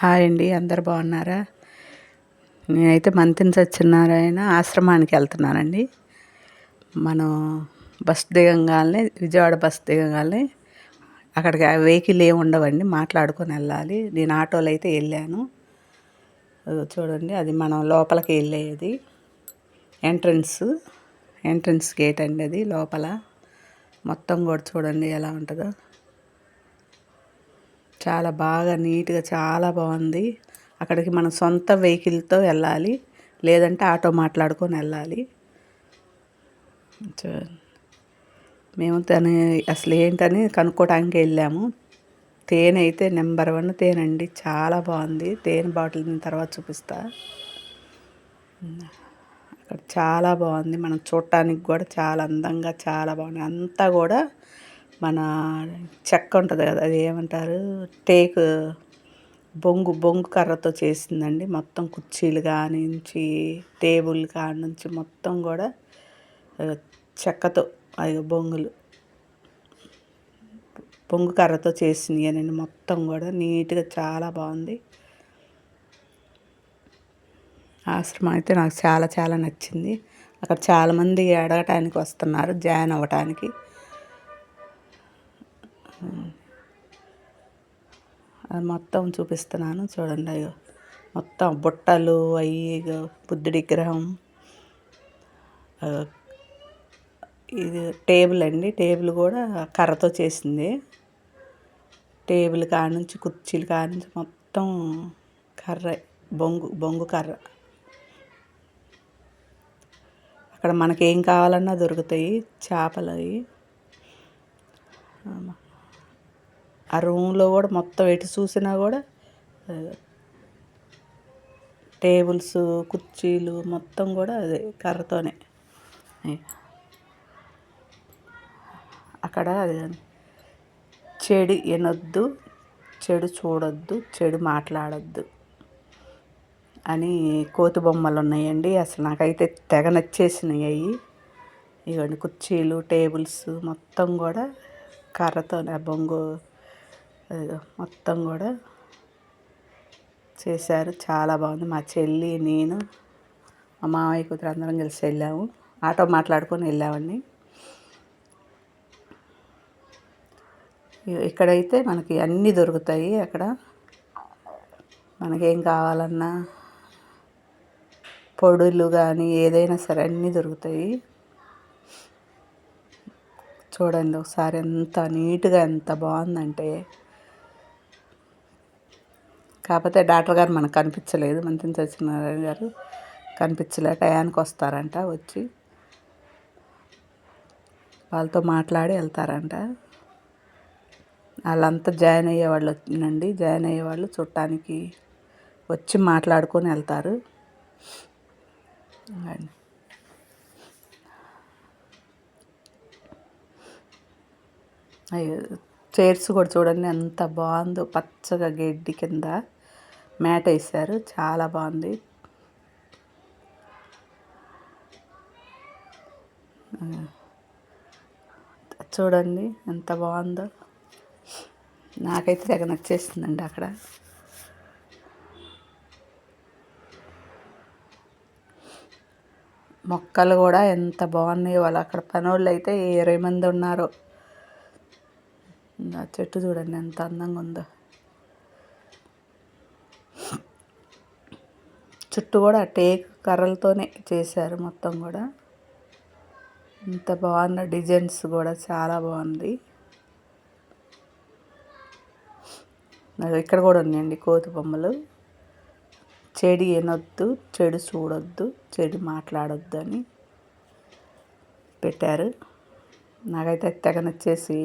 Hi అండి అందరు బాగున్నారా? నేనైతే మంతిని సత్యనారాయణ ఆశ్రమానికి వెళ్తున్నానండి. మనం బస్ దిగంగానే విజయవాడ బస్ దిగంగానే అక్కడికి వెహికల్ ఏమి ఉండవండి మాట్లాడుకొని వెళ్ళాలి. నేను ఆటోలో అయితే వెళ్ళాను చూడండి అది మనం లోపలికి వెళ్ళేది. ఎంట్రన్స్ ఎంట్రన్స్ గేట్ అండి అది లోపల. మొత్తం కూడా చూడండి ఎలా ఉంటుందో. చాలా బాగా నీట్గా చాలా బాగుంది. అక్కడికి మనం సొంత వెహికల్తో వెళ్ళాలి. లేదంటే ఆటో మాట్లాడుకొని వెళ్ళాలి. మేము తను అసలు ఏంటని కనుక్కోవడానికి వెళ్ళాము. తేనె అయితే నెంబర్ వన్ తేనె అండి. చాలా బాగుంది. తేనె బాటిల్ తర్వాత చూపిస్తా. అక్కడ చాలా బాగుంది. మనం చూడటానికి కూడా చాలా అందంగా చాలా బాగుంది. అంతా కూడా మన చెక్క ఉంటుంది కదా అది ఏమంటారు? టేకు బొంగు బొంగు కర్రతో చేసిందండి. మొత్తం కుర్చీలు కానించి టేబుల్ కాడ నుంచి మొత్తం కూడా చెక్కతో అది బొంగులు. బొంగు కర్రతో చేసినాయి మొత్తం కూడా నీట్గా చాలా బాగుంది. ఆశ్రమం అయితే నాకు చాలా చాలా నచ్చింది. అక్కడ చాలామంది అడగటానికి వస్తున్నారు జాయిన్ అవ్వటానికి. అది మొత్తం చూపిస్తున్నాను చూడండి అయ్యో. మొత్తం బుట్టలు అవి బుద్ధుడి విగ్రహం. ఇది టేబుల్ అండి టేబుల్ కూడా కర్రతో చేసింది. టేబుల్ కాడ నుంచి కుర్చీలు కాడ నుంచి మొత్తం కర్ర బొంగు బొంగు కర్ర. అక్కడ మనకి ఏం కావాలన్నా దొరుకుతాయి చేపలు అవి ఆ రూమ్లో కూడా మొత్తం ఎటు చూసినా కూడా టేబుల్స్ కుర్చీలు మొత్తం కూడా అదే కర్రతోనే. అక్కడ చెడు వినొద్దు చెడు చూడొద్దు చెడు మాట్లాడొద్దు అని కోతి బొమ్మలు ఉన్నాయండి. అసలు నాకైతే తెగ నచ్చేసినాయి అవి ఇవన్నీ కుర్చీలు టేబుల్స్ మొత్తం కూడా కర్రతోనే బొంగు మొత్తం కూడా చేశారు. చాలా బాగుంది. మా చెల్లి నేను మా మామయ్య కూతురు అందరం కలిసి వెళ్ళాము. ఆటో మాట్లాడుకొని వెళ్ళామండి. ఇక్కడైతే మనకి అన్నీ దొరుకుతాయి అక్కడ. మనకేం కావాలన్నా పొడులు కానీ ఏదైనా సరే అన్నీ దొరుకుతాయి. చూడండి ఒకసారి ఎంత నీట్గా ఎంత బాగుందంటే కాకపోతే డాక్టర్ గారు మనకు కనిపించలేదు. మంత్రి సత్యనారాయణ గారు కనిపించలే. టయానికి వస్తారంట వచ్చి వాళ్ళతో మాట్లాడి వెళ్తారంట. వాళ్ళంతా జాయిన్ అయ్యేవాళ్ళు వచ్చిందండి. జాయిన్ అయ్యేవాళ్ళు చుట్టానికి వచ్చి మాట్లాడుకొని వెళ్తారు. అయ్యో చైర్స్ కూడా చూడండి ఎంత బాగుందో. పచ్చగా గడ్డి కింద మ్యాట్ వేసారు. చాలా బాగుంది. చూడండి ఎంత బాగుందో. నాకైతే తెగ నచ్చేసిందండి అక్కడ. మొక్కలు కూడా ఎంత బాగున్నాయి వాళ్ళు అక్కడ పనోళ్ళు అయితే ఇరవై మంది ఉన్నారు. ఆ చెట్టు చూడండి ఎంత అందంగా ఉందో. చుట్టూ కూడా టేక్ కర్రలతోనే చేశారు మొత్తం కూడా. ఇంత బాగున్న డిజైన్స్ కూడా చాలా బాగుంది. ఇక్కడ కూడా ఉన్నాయండి కోతి బొమ్మలు. చెడు వినొద్దు చెడు చూడొద్దు చెడు మాట్లాడొద్దు అని పెట్టారు. నాకైతే తెగ నచ్చేసి